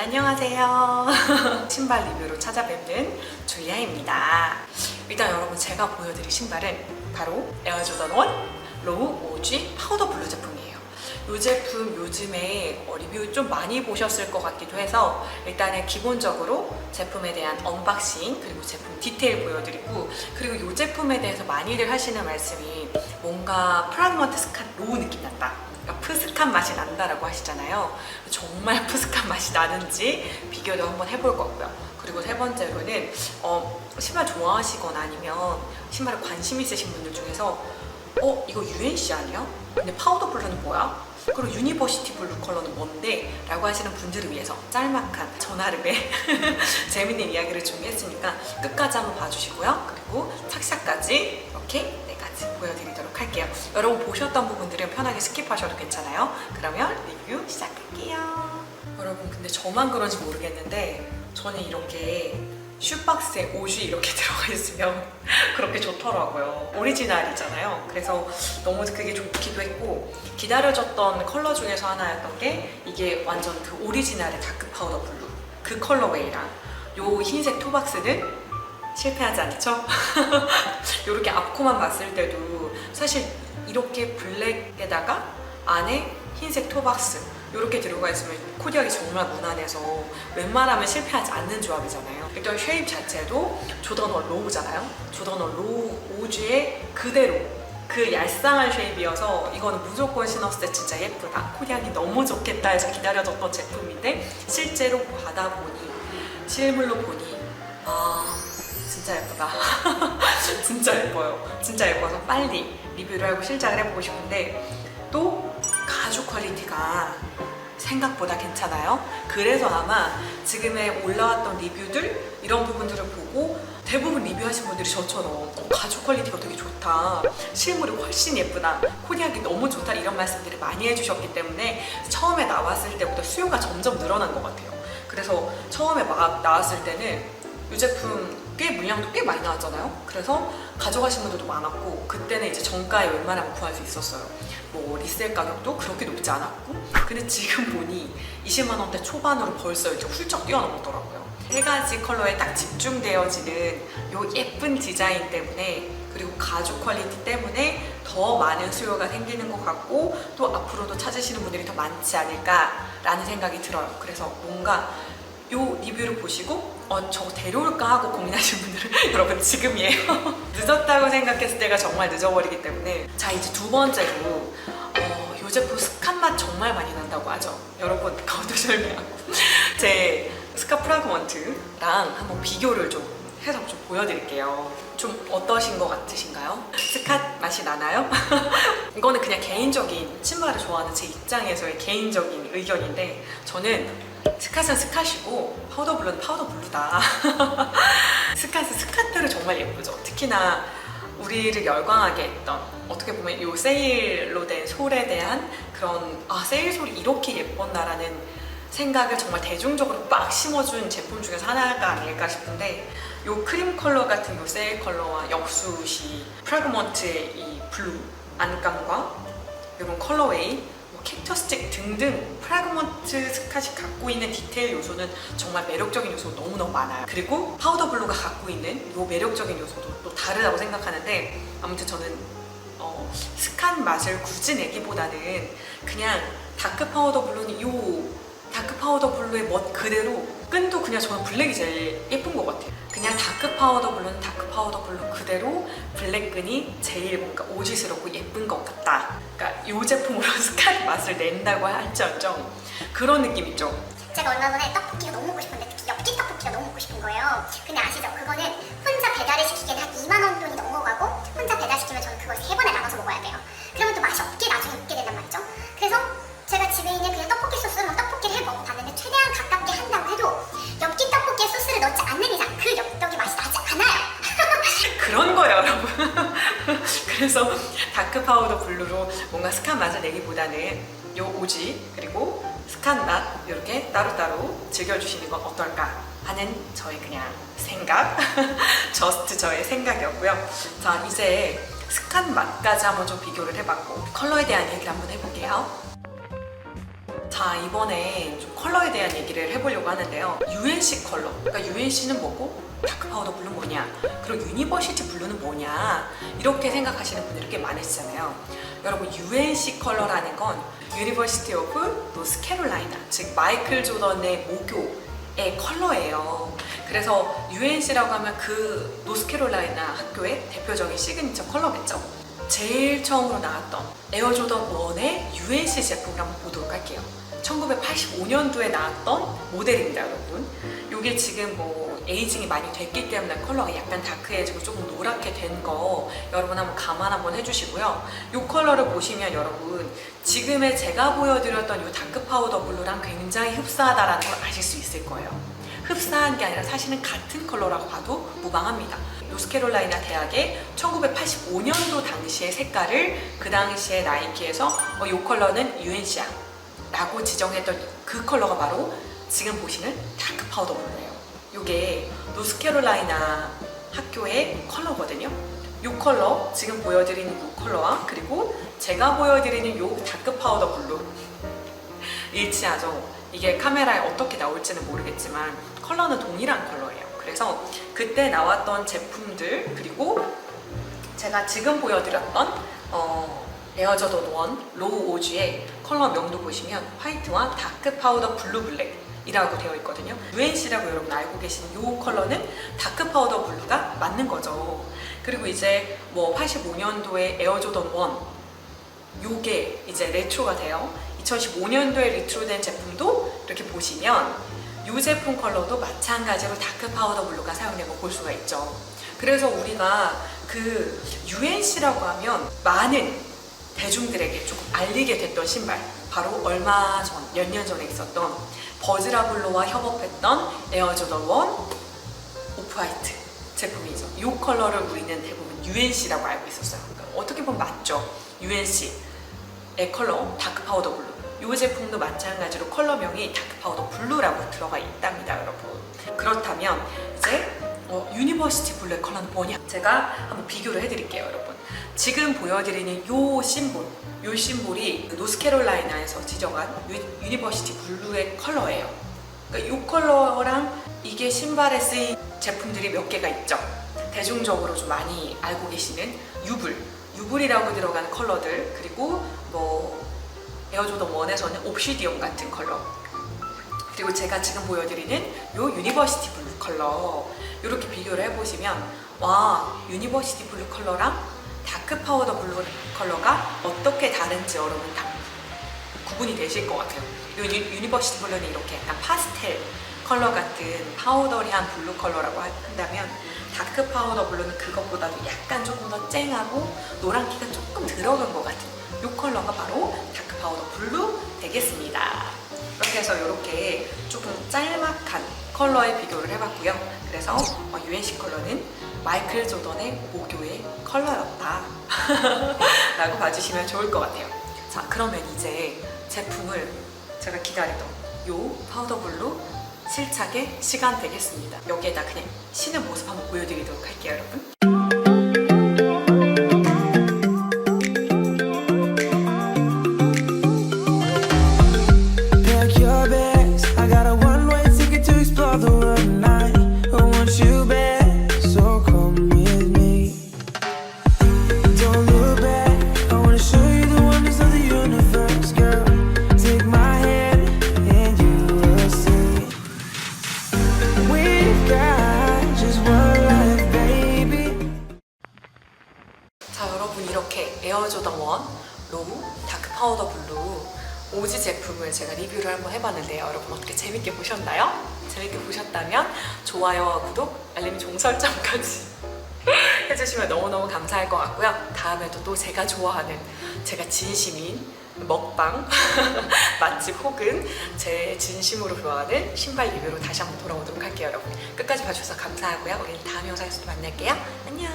안녕하세요. 신발 리뷰로 찾아뵙는 줄리아입니다. 일단 여러분 제가 보여드릴 신발은 바로 에어조던 1 로우 오지 파우더 블루 제품이에요. 이 제품 요즘에 어, 리뷰 좀 많이 보셨을 것 같기도 해서 일단은 기본적으로 제품에 대한 언박싱 그리고 제품 디테일 보여드리고 그리고 이 제품에 대해서 많이들 하시는 말씀이 뭔가 프라그먼트 스칸 로우 느낌 난다. 그러니까 푸스칸 맛이 난다라고 하시잖아요. 정말 푸스칸 맛이 나는지 비교도 한번 해볼 거고요. 그리고 세 번째로는 어, 신발 좋아하시거나 아니면 신발에 관심 있으신 분들 중에서 어 이거 UNC 아니야? 근데 파우더 블루는 뭐야? 그리고 유니버시티 블루 컬러는 뭔데? 라고 하시는 분들을 위해서 짤막한 전하름의 재밌는 이야기를 준비했으니까 끝까지 한번 봐주시고요. 그리고 착샷까지 이렇게 보여드리도록 할게요. 여러분 보셨던 부분들은 편하게 스킵하셔도 괜찮아요. 그러면 리뷰 시작할게요. 여러분 근데 저만 그런지 모르겠는데 저는 이렇게 슈박스에 옷이 이렇게 들어가 있으면 그렇게 좋더라고요. 오리지널이잖아요. 그래서 너무 그게 좋기도 했고 기다려졌던 컬러 중에서 하나였던 게 이게 완전 그 오리지널의 다크 파우더 블루 그 컬러웨이랑 요 흰색 토박스는 실패하지 않죠? 이렇게 앞코만 봤을 때도 사실 이렇게 블랙에다가 안에 흰색 토박스 이렇게 들어가 있으면 코디하기 정말 무난해서 웬만하면 실패하지 않는 조합이잖아요. 일단 쉐입 자체도 조던원 로우잖아요. 조던원 로우 오즈의 그대로 그 얄쌍한 쉐입이어서 이거는 무조건 신었을 때 진짜 예쁘다. 코디하기 너무 좋겠다 해서 기다려졌던 제품인데 실제로 받아보니 실물로 보니 아 진짜 예쁘다. 진짜 예뻐요. 진짜 예뻐서 빨리 리뷰를 하고 실작을 해보고 싶은데 또 가죽 퀄리티가 생각보다 괜찮아요. 그래서 아마 지금에 올라왔던 리뷰들 이런 부분들을 보고 대부분 리뷰하신 분들이 저처럼 어, 가죽 퀄리티가 되게 좋다. 실물이 훨씬 예쁘다. 코디하기 너무 좋다. 이런 말씀들을 많이 해주셨기 때문에 처음에 나왔을 때보다 수요가 점점 늘어난 것 같아요. 그래서 처음에 막 나왔을 때는 이 제품 꽤 물량도 꽤 많이 나왔잖아요. 그래서 가져가신 분들도 많았고 그때는 이제 정가에 웬만하면 구할 수 있었어요. 뭐 리셀 가격도 그렇게 높지 않았고 근데 지금 보니 20만 원대 초반으로 벌써 이제 훌쩍 뛰어넘었더라고요. 세 가지 컬러에 딱 집중되어지는 요 예쁜 디자인 때문에 그리고 가죽 퀄리티 때문에 더 많은 수요가 생기는 것 같고 또 앞으로도 찾으시는 분들이 더 많지 않을까라는 생각이 들어요. 그래서 뭔가 요 리뷰를 보시고 어 저거 데려올까 하고 고민하시는 분들은 여러분 지금이에요. 늦었다고 생각했을 때가 정말 늦어버리기 때문에. 자 이제 두 번째로 어, 요 제품 스칸 맛 정말 많이 난다고 하죠. 여러분 거두절미하고 제 스카 프라그먼트랑 한번 비교를 좀 해서 좀 보여드릴게요. 좀 어떠신 것 같으신가요? 스캇 맛이 나나요? 이거는 그냥 개인적인 신발을 좋아하는 제 입장에서의 개인적인 의견인데 저는 스캇은 스캇이고 파우더 블루는 파우더 블루다. 스캇은 스캇대로 정말 예쁘죠. 특히나 우리를 열광하게 했던 어떻게 보면 이 세일로 된 솔에 대한 그런 아 세일 솔이 이렇게 예뻤나라는 생각을 정말 대중적으로 빡 심어준 제품 중에서 하나가 아닐까 싶은데 이 크림 컬러 같은 이 세일 컬러와 역수시 프라그먼트의 이 블루 안감과 이런 컬러웨이 뭐 캡처스틱 등등 프라그먼트 스카시 갖고 있는 디테일 요소는 정말 매력적인 요소가 너무너무 많아요. 그리고 파우더 블루가 갖고 있는 이 매력적인 요소도 또 다르다고 생각하는데 아무튼 저는 어, 스칸 맛을 굳이 내기보다는 그냥 다크 파우더 블루는 이 다크 파우더 블루의 멋 그대로 끈도 그냥 저는 블랙이 제일 예쁜 것 같아요. 그냥 다크 파우더 블루는 다크 파우더 블루 그대로 블랙 끈이 제일 뭔가 오지스럽고 예쁜 것 같다. 그러니까 이 제품으로 스카이 맛을 낸다고 할지언정 그런 느낌 있죠. 제가 얼마 전에 떡볶이가 너무 먹고 싶은데 특히 엽기 떡볶이가 너무 먹고 싶은 거예요. 근데 아시죠? 그거는 혼자 배달을 시키기 여러분. 그래서 다크 파우더 블루로 뭔가 스칸 맛을 내기보다는 요 오지 그리고 스칸 맛 이렇게 따로따로 즐겨주시는 건 어떨까 하는 저의 그냥 생각, 저스트 저의 생각이었고요. 자 이제 스칸 맛까지 한번 좀 비교를 해봤고 컬러에 대한 얘기를 한번 해볼게요. 자자 이번에 좀 컬러에 대한 얘기를 해보려고 하는데요. UNC 컬러. 그러니까 UNC는 뭐고 다크 파우더 블루 뭐냐? 그리고 유니버시티 블루는 뭐냐? 이렇게 생각하시는 분들이 꽤 많으시잖아요. 여러분 UNC 컬러라는 건 유니버시티 오브 노스캐롤라이나 즉 마이클 조던의 모교의 컬러예요. 그래서 UNC라고 하면 그 노스캐롤라이나 학교의 대표적인 시그니처 컬러겠죠. 제일 처음으로 나왔던 에어조던 1의 UNC 제품을 한번 보도록 할게요. 1985년도에 나왔던 모델입니다, 여러분. 이게 지금 뭐 에이징이 많이 됐기 때문에 컬러가 약간 다크해지고 조금 노랗게 된 거 여러분 한번 감안 한번 해주시고요. 이 컬러를 보시면 여러분 지금의 제가 보여드렸던 이 다크 파우더 블루랑 굉장히 흡사하다라는 걸 아실 수 있을 거예요. 흡사한 게 아니라 사실은 같은 컬러라고 봐도 무방합니다. 노스캐롤라이나 대학의 1985년도 당시의 색깔을 그 당시에 나이키에서 어, 이 컬러는 UNC야 라고 지정했던 그 컬러가 바로 지금 보시는 다크 파우더 블루예요. 이게 노스캐롤라이나 학교의 컬러거든요. 이 컬러, 지금 보여드리는 이 컬러와 그리고 제가 보여드리는 이 다크 파우더 블루 일치하죠. 이게 카메라에 어떻게 나올지는 모르겠지만 컬러는 동일한 컬러예요. 그래서 그때 나왔던 제품들 그리고 제가 지금 보여드렸던 어, 에어저던 원 로우 오지의 컬러 명도 보시면 화이트와 다크 파우더 블루 블랙 이라고 되어 있거든요. UNC라고 여러분 알고 계시는 이 컬러는 다크 파우더 블루가 맞는 거죠. 그리고 이제 뭐 85년도에 에어조던 원 요게 이제 레트로가 돼요. 2015년도에 리트로된 제품도 이렇게 보시면 이 제품 컬러도 마찬가지로 다크 파우더 블루가 사용된 거 볼 수가 있죠. 그래서 우리가 그 UNC라고 하면 많은 대중들에게 조금 알리게 됐던 신발 바로 얼마 전, 몇 년 전에 있었던 버즈라블로와 협업했던 에어조던 원 오프화이트 제품이죠. 이 컬러를 우리는 대부분 UNC라고 알고 있었어요. 그러니까 어떻게 보면 맞죠. UNC의 컬러 다크 파우더 블루. 이 제품도 마찬가지로 컬러명이 다크 파우더 블루라고 들어가 있답니다, 여러분. 그렇다면 어, 유니버시티 블루의 컬러는 뭐냐? 제가 한번 비교를 해드릴게요, 여러분. 지금 보여드리는 이 심볼, 이 심볼이 그 노스캐롤라이나에서 지정한 유, 유니버시티 블루의 컬러예요. 그러니까 이 컬러랑 이게 신발에 쓰인 제품들이 몇 개가 있죠. 대중적으로 좀 많이 알고 계시는 유불, 유불이라고 들어가는 컬러들 그리고 뭐 에어조던 1에서는 옵시디언 같은 컬러 그리고 제가 지금 보여드리는 요 유니버시티 블루 컬러 이렇게 비교를 해보시면 와 유니버시티 블루 컬러랑 다크 파우더 블루 컬러가 어떻게 다른지 여러분 다 구분이 되실 것 같아요. 요 유- 유니버시티 블루는 이렇게 약간 파스텔 컬러 같은 파우더리한 블루 컬러라고 한다면 다크 파우더 블루는 그것보다도 약간 조금 더 쨍하고 노란기가 조금 들어간 것 같은 이 컬러가 바로 다크 파우더 블루 되겠습니다. 해서 이렇게 조금 짤막한 컬러에 비교를 해봤고요. 그래서 어, UNC 컬러는 마이클 조던의 모교의 컬러였다. 라고 봐주시면 좋을 것 같아요. 자, 그러면 이제 제품을 제가 기다리던 요 파우더 블루 실착의 시간 되겠습니다. 여기에다 그냥 신은 모습 한번 보여드리도록 할게요, 여러분. 해봤는데요. 여러분 어떻게 재밌게 보셨나요? 재밌게 보셨다면 좋아요와 구독, 알림 종 설정까지 해주시면 너무너무 감사할 것 같고요. 다음에도 또 제가 좋아하는 제가 진심인 먹방 맛집 혹은 제 진심으로 좋아하는 신발 리뷰로 다시 한번 돌아오도록 할게요 여러분. 끝까지 봐주셔서 감사하고요. 우리는 다음 영상에서 또 만날게요. 안녕